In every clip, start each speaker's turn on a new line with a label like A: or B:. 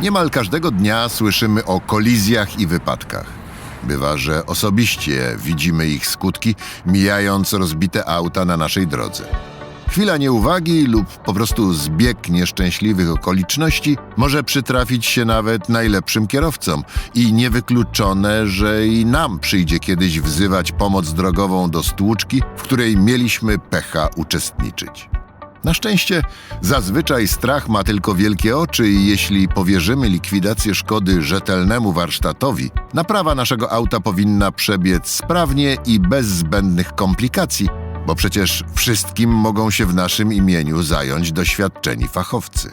A: Niemal każdego dnia słyszymy o kolizjach i wypadkach. Bywa, że osobiście widzimy ich skutki, mijając rozbite auta na naszej drodze. Chwila nieuwagi lub po prostu zbieg nieszczęśliwych okoliczności może przytrafić się nawet najlepszym kierowcom i niewykluczone, że i nam przyjdzie kiedyś wzywać pomoc drogową do stłuczki, w której mieliśmy pecha uczestniczyć. Na szczęście zazwyczaj strach ma tylko wielkie oczy i jeśli powierzymy likwidację szkody rzetelnemu warsztatowi, naprawa naszego auta powinna przebiec sprawnie i bez zbędnych komplikacji, bo przecież wszystkim mogą się w naszym imieniu zająć doświadczeni fachowcy.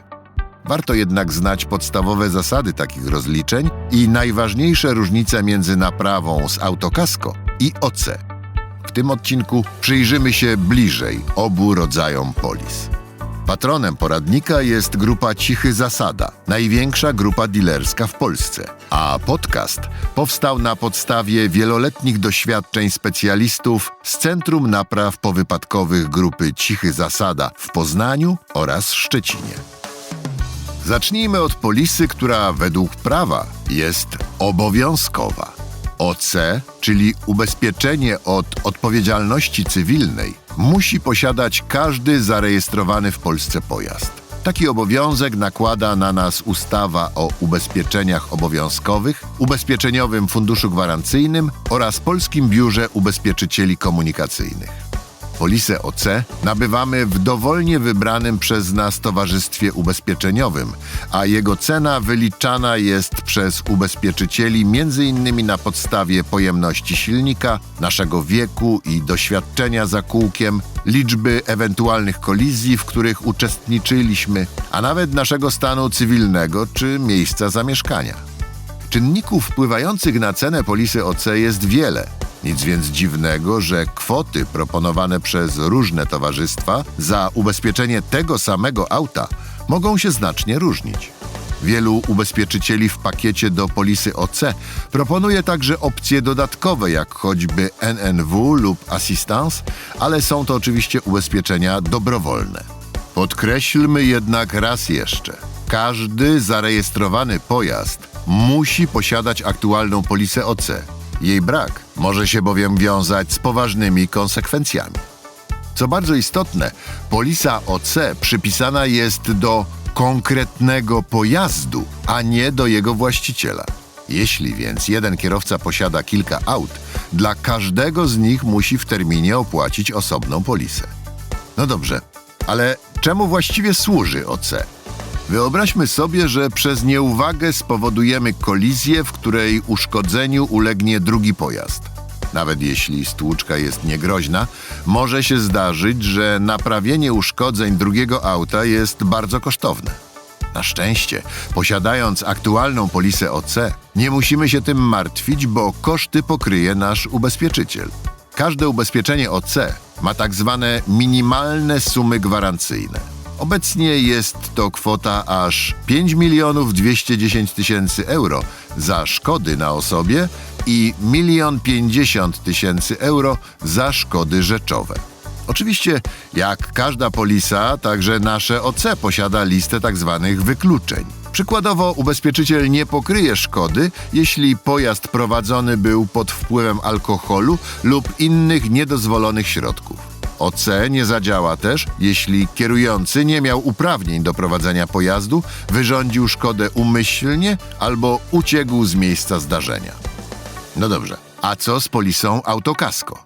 A: Warto jednak znać podstawowe zasady takich rozliczeń i najważniejsze różnice między naprawą z autokasko i OC. W tym odcinku przyjrzymy się bliżej obu rodzajom polis. Patronem poradnika jest grupa Cichy Zasada, największa grupa dealerska w Polsce. A podcast powstał na podstawie wieloletnich doświadczeń specjalistów z Centrum Napraw Powypadkowych grupy Cichy Zasada w Poznaniu oraz Szczecinie. Zacznijmy od polisy, która według prawa jest obowiązkowa. OC, czyli ubezpieczenie od odpowiedzialności cywilnej, musi posiadać każdy zarejestrowany w Polsce pojazd. Taki obowiązek nakłada na nas ustawa o ubezpieczeniach obowiązkowych, Ubezpieczeniowym Funduszu Gwarancyjnym oraz Polskim Biurze Ubezpieczycieli Komunikacyjnych. Polisę OC nabywamy w dowolnie wybranym przez nas towarzystwie ubezpieczeniowym, a jego cena wyliczana jest przez ubezpieczycieli m.in. na podstawie pojemności silnika, naszego wieku i doświadczenia za kółkiem, liczby ewentualnych kolizji, w których uczestniczyliśmy, a nawet naszego stanu cywilnego czy miejsca zamieszkania. Czynników wpływających na cenę polisy OC jest wiele. Nic więc dziwnego, że kwoty proponowane przez różne towarzystwa za ubezpieczenie tego samego auta mogą się znacznie różnić. Wielu ubezpieczycieli w pakiecie do polisy OC proponuje także opcje dodatkowe, jak choćby NNW lub Assistance, ale są to oczywiście ubezpieczenia dobrowolne. Podkreślmy jednak raz jeszcze: każdy zarejestrowany pojazd musi posiadać aktualną polisę OC. Jej brak może się bowiem wiązać z poważnymi konsekwencjami. Co bardzo istotne, polisa OC przypisana jest do konkretnego pojazdu, a nie do jego właściciela. Jeśli więc jeden kierowca posiada kilka aut, dla każdego z nich musi w terminie opłacić osobną polisę. No dobrze, ale czemu właściwie służy OC? Wyobraźmy sobie, że przez nieuwagę spowodujemy kolizję, w której uszkodzeniu ulegnie drugi pojazd. Nawet jeśli stłuczka jest niegroźna, może się zdarzyć, że naprawienie uszkodzeń drugiego auta jest bardzo kosztowne. Na szczęście, posiadając aktualną polisę OC, nie musimy się tym martwić, bo koszty pokryje nasz ubezpieczyciel. Każde ubezpieczenie OC ma tak zwane minimalne sumy gwarancyjne. Obecnie jest to kwota aż 5 milionów 210 tysięcy euro za szkody na osobie i 1 50 tysięcy euro za szkody rzeczowe. Oczywiście, jak każda polisa, także nasze OC posiada listę tzw. Tak wykluczeń. Przykładowo, ubezpieczyciel nie pokryje szkody, jeśli pojazd prowadzony był pod wpływem alkoholu lub innych niedozwolonych środków. OC nie zadziała też, jeśli kierujący nie miał uprawnień do prowadzenia pojazdu, wyrządził szkodę umyślnie albo uciekł z miejsca zdarzenia. No dobrze, a co z polisą autokasko?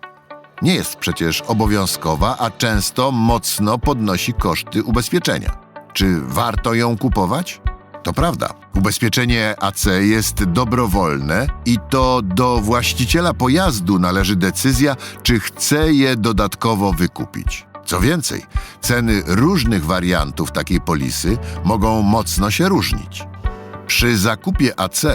A: Nie jest przecież obowiązkowa, a często mocno podnosi koszty ubezpieczenia. Czy warto ją kupować? To prawda. Ubezpieczenie AC jest dobrowolne i to do właściciela pojazdu należy decyzja, czy chce je dodatkowo wykupić. Co więcej, ceny różnych wariantów takiej polisy mogą mocno się różnić. Przy zakupie AC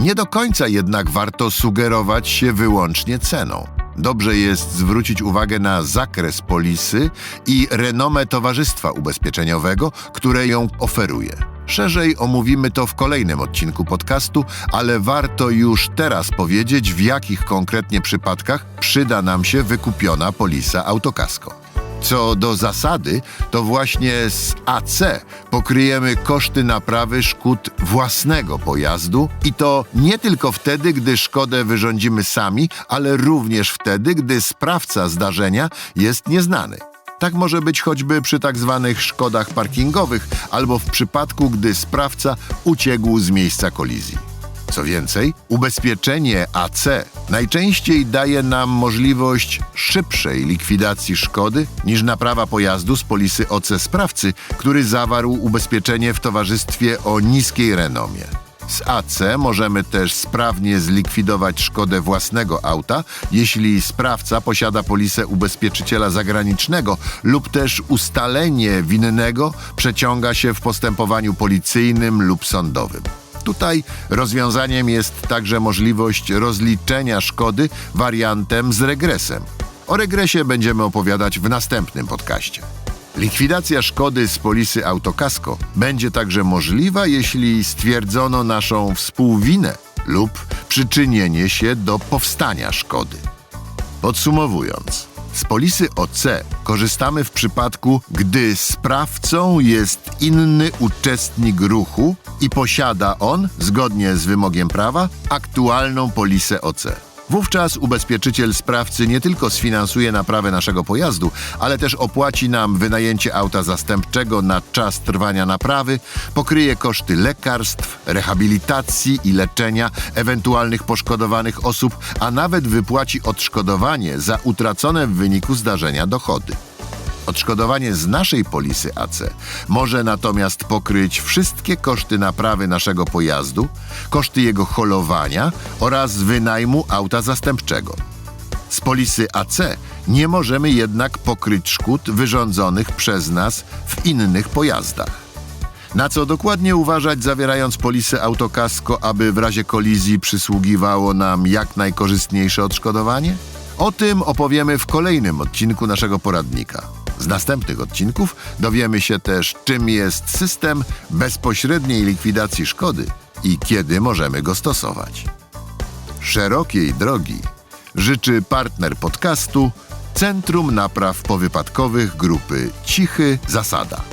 A: nie do końca jednak warto sugerować się wyłącznie ceną. Dobrze jest zwrócić uwagę na zakres polisy i renomę towarzystwa ubezpieczeniowego, które ją oferuje. Szerzej omówimy to w kolejnym odcinku podcastu, ale warto już teraz powiedzieć, w jakich konkretnie przypadkach przyda nam się wykupiona polisa autokasko. Co do zasady, to właśnie z AC pokryjemy koszty naprawy szkód własnego pojazdu i to nie tylko wtedy, gdy szkodę wyrządzimy sami, ale również wtedy, gdy sprawca zdarzenia jest nieznany. Tak może być choćby przy tak zwanych szkodach parkingowych albo w przypadku, gdy sprawca uciekł z miejsca kolizji. Co więcej, ubezpieczenie AC najczęściej daje nam możliwość szybszej likwidacji szkody niż naprawa pojazdu z polisy OC sprawcy, który zawarł ubezpieczenie w towarzystwie o niskiej renomie. Z AC możemy też sprawnie zlikwidować szkodę własnego auta, jeśli sprawca posiada polisę ubezpieczyciela zagranicznego lub też ustalenie winnego przeciąga się w postępowaniu policyjnym lub sądowym. Tutaj rozwiązaniem jest także możliwość rozliczenia szkody wariantem z regresem. O regresie będziemy opowiadać w następnym podcaście. Likwidacja szkody z polisy Autokasko będzie także możliwa, jeśli stwierdzono naszą współwinę lub przyczynienie się do powstania szkody. Podsumowując, z polisy OC korzystamy w przypadku, gdy sprawcą jest inny uczestnik ruchu i posiada on, zgodnie z wymogiem prawa, aktualną polisę OC. Wówczas ubezpieczyciel sprawcy nie tylko sfinansuje naprawę naszego pojazdu, ale też opłaci nam wynajęcie auta zastępczego na czas trwania naprawy, pokryje koszty lekarstw, rehabilitacji i leczenia ewentualnych poszkodowanych osób, a nawet wypłaci odszkodowanie za utracone w wyniku zdarzenia dochody. Odszkodowanie z naszej polisy AC może natomiast pokryć wszystkie koszty naprawy naszego pojazdu, koszty jego holowania oraz wynajmu auta zastępczego. Z polisy AC nie możemy jednak pokryć szkód wyrządzonych przez nas w innych pojazdach. Na co dokładnie uważać, zawierając polisę autokasko, aby w razie kolizji przysługiwało nam jak najkorzystniejsze odszkodowanie? O tym opowiemy w kolejnym odcinku naszego poradnika. Z następnych odcinków dowiemy się też, czym jest system bezpośredniej likwidacji szkody i kiedy możemy go stosować. Szerokiej drogi życzy partner podcastu Centrum Napraw Powypadkowych grupy Cichy Zasada.